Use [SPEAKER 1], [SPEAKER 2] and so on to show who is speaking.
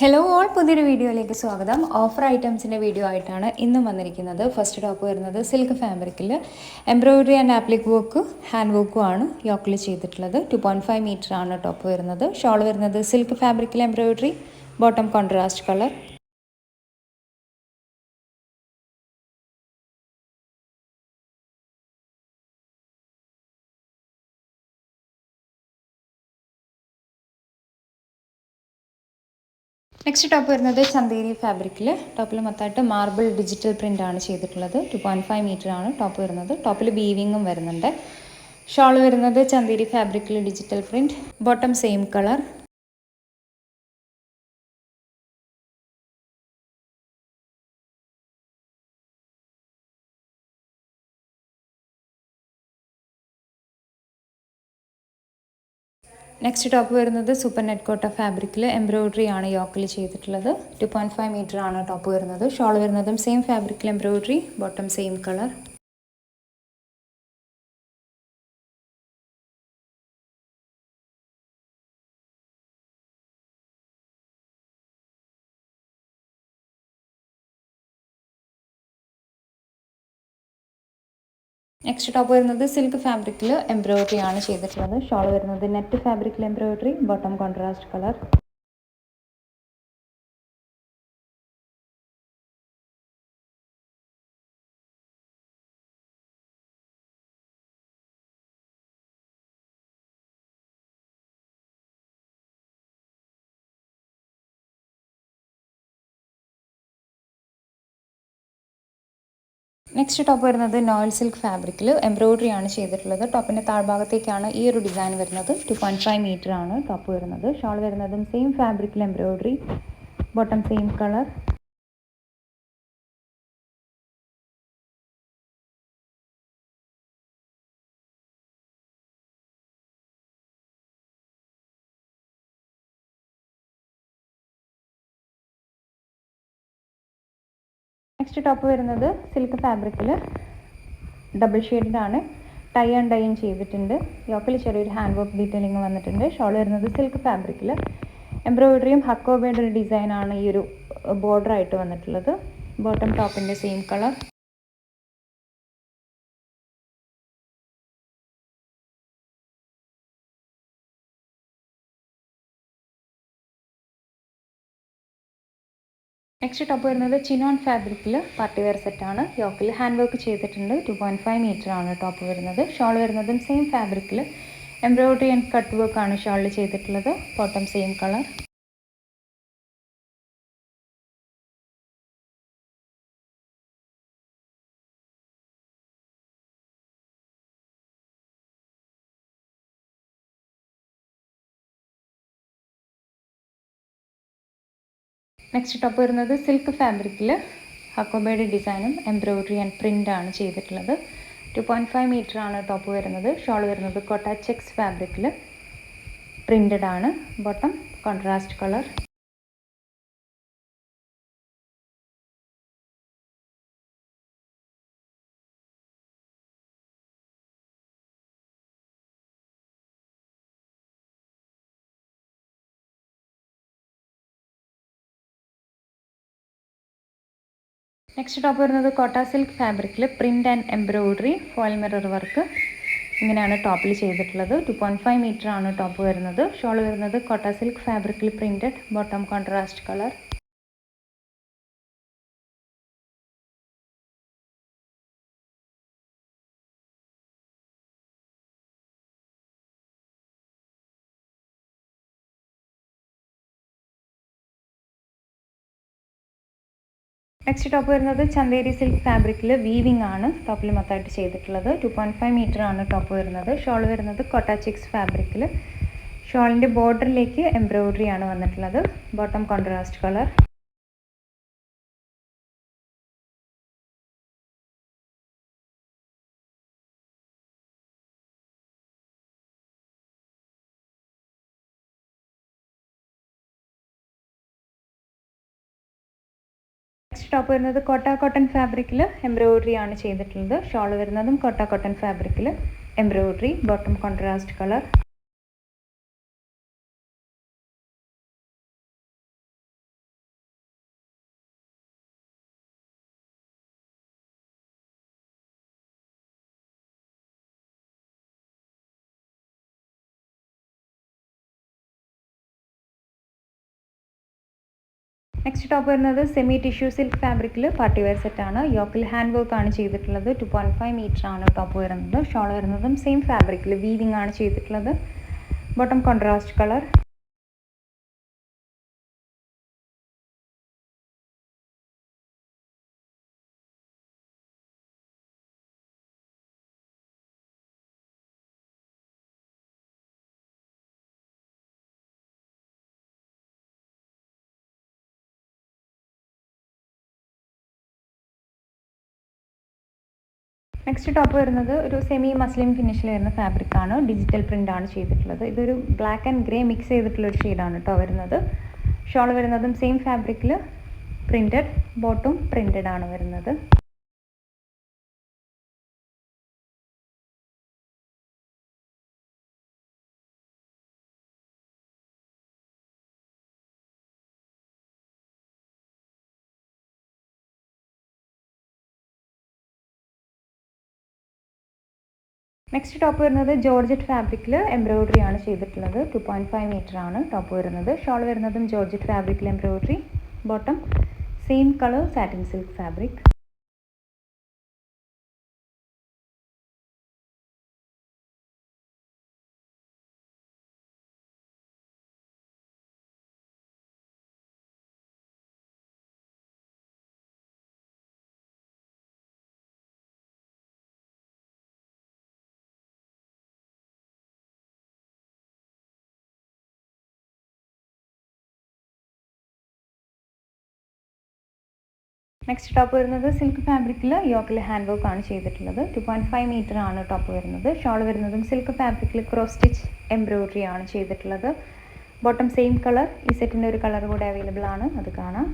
[SPEAKER 1] Hello all പുതിയൊരു വീഡിയോയിലേക്ക് സ്വാഗതം. ഓഫർ ഐറ്റംസിന്റെ വീഡിയോ ആയിട്ടാണ് ഇന്നും വന്നിരിക്കുന്നത്. ഫസ്റ്റ് ടോപ്പ് വരുന്നത് സിൽക്ക് ഫാബ്രിക്കിൽ embroidery and applique work hand വർക്കും ആണ് യോക്കിൽ ചെയ്തിട്ടുള്ളത്. ടു പോയിന്റ് ഫൈവ് മീറ്റർ ആണ് ടോപ്പ് വരുന്നത്. ഷോൾ വരുന്നത് സിൽക്ക് ഫാബ്രിക്കിൽ embroidery bottom contrast colour next top വരുന്നത് ചന്തേരി ഫാബ്രിക്കിൽ ടോപ്പിൽ മൊത്തമായിട്ട് മാർബിൾ ഡിജിറ്റൽ പ്രിന്റ് ആണ് ചെയ്തിട്ടുള്ളത്. ടു പോയിന്റ് ഫൈവ് മീറ്റർ ആണ് ടോപ്പ് വരുന്നത്. ടോപ്പിൽ ബീവിങ്ങും വരുന്നുണ്ട്. ഷോൾ വരുന്നത് ചന്തേരി ഫാബ്രിക്കിൽ digital print bottom same colour next top വരുന്നത് സൂപ്പർ നെറ്റ് കോട്ട ഫാബ്രിക്കിൽ എംബ്രോയിഡറി ആണ് യോക്കിൽ ചെയ്തിട്ടുള്ളത്. ടു പോയിന്റ് ഫൈവ് മീറ്റർ ആണ് ടോപ്പ് വരുന്നത്. ഷോൾ വരുന്നതും സെയിം ഫാബ്രിക്കിൽ embroidery bottom same colour next top വരുന്നത് സിൽക്ക് ഫാബ്രിക്കിൽ എംബ്രോയിഡറി ആണ് ചെയ്തിട്ടുള്ളത്. ഷോൾ വരുന്നത് നെറ്റ് ഫാബ്രിക്കിൽ embroidery bottom contrast colour next top വരുന്നത് നോയൽ സിൽക്ക് ഫാബ്രിക്കിൽ എംബ്രോയിഡറി ആണ് ചെയ്തിട്ടുള്ളത്. ടോപ്പിന്റെ താഴ്ഭാഗത്തേക്കാണ് ഈ ഒരു ഡിസൈൻ വരുന്നത്. ടു പോയിന്റ് ഫൈവ് മീറ്റർ ആണ് ടോപ്പ് വരുന്നത്. ഷോൾ വരുന്നതും സെയിം ഫാബ്രിക്കിൽ embroidery bottom same colour next top വരുന്നത് സിൽക്ക് ഫാബ്രിക്കിൽ ഡബിൾ ഷെയ്ഡിലാണ് ടൈ ആൻഡ് ടൈയും ചെയ്തിട്ടുണ്ട്. യോക്കിൽ ചെറിയൊരു ഹാൻഡ് വർക്ക് ഡീറ്റെയിലിംഗ് വന്നിട്ടുണ്ട്. ഷോൾ വരുന്നത് സിൽക്ക് ഫാബ്രിക്കിൽ എംബ്രോയിഡറിയും ഹക്കോബയുടെ ഡിസൈനാണ് ഈ ഒരു ബോർഡർ ആയിട്ട് വന്നിട്ടുള്ളത്. ബോട്ടം ടോപ്പിന്റെ സെയിം കളർ നെക്സ്റ്റ് ടോപ്പ് വരുന്നത് ചിനോൺ ഫാബ്രിക്കിൽ പാർട്ടി വെയർ സെറ്റാണ് യോക്കിൽ ഹാൻഡ് വർക്ക് ചെയ്തിട്ടുണ്ട്. ടു പോയിന്റ് ഫൈവ് മീറ്റർ ആണ് ടോപ്പ് വരുന്നത്. ഷോൾ വരുന്നതും സെയിം ഫാബ്രിക്കിൽ എംബ്രോയിഡറി ആൻഡ് കട്ട് വർക്ക് ആണ് ഷോളിൽ ചെയ്തിട്ടുള്ളത്. Bottom same colour next top വരുന്നത് സിൽക്ക് ഫാബ്രിക്കിൽ ഹക്കോബയുടെ ഡിസൈനും എംബ്രോയിഡറി ആൻഡ് പ്രിന്റ് ആണ് ചെയ്തിട്ടുള്ളത്. ടു പോയിന്റ് ഫൈവ് മീറ്റർ ആണ് ടോപ്പ് വരുന്നത്. ഷോൾ വരുന്നത് കൊട്ട ചെക്സ് ഫാബ്രിക്കിൽ പ്രിന്റഡ് ആണ്. Bottom contrast colour next top വരുന്നത് കോട്ട സിൽക്ക് ഫാബ്രിക്കിൽ print and embroidery foil mirror work ഇങ്ങനെയാണ് ടോപ്പിൽ ചെയ്തിട്ടുള്ളത്. ടു പോയിന്റ് ഫൈവ് മീറ്റർ ആണ് ടോപ്പ് വരുന്നത്. ഷോൾ വരുന്നത് കോട്ട സിൽക്ക് ഫാബ്രിക്കിൽ printed bottom contrast colour next top വരുന്നത് ചന്തേരി സിൽക്ക് ഫാബ്രിക്കിൽ വീവിംഗ് ആണ് ടോപ്പിൽ മൊത്തമായിട്ട് ചെയ്തിട്ടുള്ളത്. ടു പോയിന്റ് ഫൈവ് മീറ്റർ ആണ് ടോപ്പ് വരുന്നത്. ഷോൾ വരുന്നത് കൊട്ട ചിക്സ് ഫാബ്രിക്കിൽ ഷോളിന്റെ ബോർഡറിലേക്ക് എംബ്രോയിഡറി ആണ് വന്നിട്ടുള്ളത്. Bottom contrast colour next top വരുന്നത് കോട്ട കോട്ടൺ ഫാബ്രിക്കിൽ എംബ്രോയിഡറി ആണ് ചെയ്തിട്ടുള്ളത്. ഷോൾ വരുന്നതും കോട്ട കോട്ടൺ ഫാബ്രിക്കിൽ embroidery bottom contrast colour next top വരുന്നത് സെമി ടിഷ്യൂ സിൽക്ക് ഫാബ്രിക്കിൽ പാർട്ടി വെയർ സെറ്റ് ആണ്. യോക്കിൽ ഹാൻഡ് വർക്ക് ആണ് ചെയ്തിട്ടുള്ളത്. ടു പോയിന്റ് ഫൈവ് മീറ്റർ ആണ് ടോപ്പ് വരുന്നത്. ഷോൾ വരുന്നതും സെയിം ഫാബ്രിക്കിൽ വീവിംഗ് ആണ് ചെയ്തിട്ടുള്ളത്. Bottom contrast colour next top വരുന്നത് ഒരു സെമി മസ്ലിം ഫിനിഷിൽ വരുന്ന ഫാബ്രിക് ആണ്. ഡിജിറ്റൽ പ്രിന്റ് ആണ് ചെയ്തിട്ടുള്ളത്. ഇതൊരു ബ്ലാക്ക് ആൻഡ് ഗ്രേ മിക്സ് ചെയ്തിട്ടുള്ള ഒരു ഷെയ്ഡാണ് കേട്ടോ വരുന്നത്. ഷോൾ വരുന്നതും സെയിം ഫാബ്രിക്കിൽ പ്രിന്റഡ് ബോട്ടും പ്രിന്റഡ് ആണ് വരുന്നത്. നെക്സ്റ്റ് ടോപ്പ് വരുന്നത് ജോർജറ്റ് ഫാബ്രിക്കിൽ എംബ്രോയിഡറി ആണ് ചെയ്തിട്ടുള്ളത്. ടു പോയിന്റ് ഫൈവ് മീറ്റർ ആണ് ടോപ്പ് വരുന്നത്. ഷോൾ വരുന്നതും ജോർജറ്റ് ഫാബ്രിക്കിൽ embroidery bottom same colour satin silk fabric next top വരുന്നത് സിൽക്ക് ഫാബ്രിക്കിൽ യോക്കിൽ ഹാൻഡ് വർക്ക് ആണ് ചെയ്തിട്ടുള്ളത്. ടു പോയിന്റ് ഫൈവ് മീറ്റർ ആണ് ടോപ്പ് വരുന്നത്. ഷോൾ വരുന്നതും സിൽക്ക് ഫാബ്രിക്കിൽ ക്രോസ് സ്റ്റിച്ച് എംബ്രോയിഡറി ആണ് ചെയ്തിട്ടുള്ളത്. ബോട്ടം സെയിം കളർ ഈ സെറ്റിന്റെ ഒരു കളർ കൂടെ അവൈലബിൾ ആണ്. അത് കാണാം.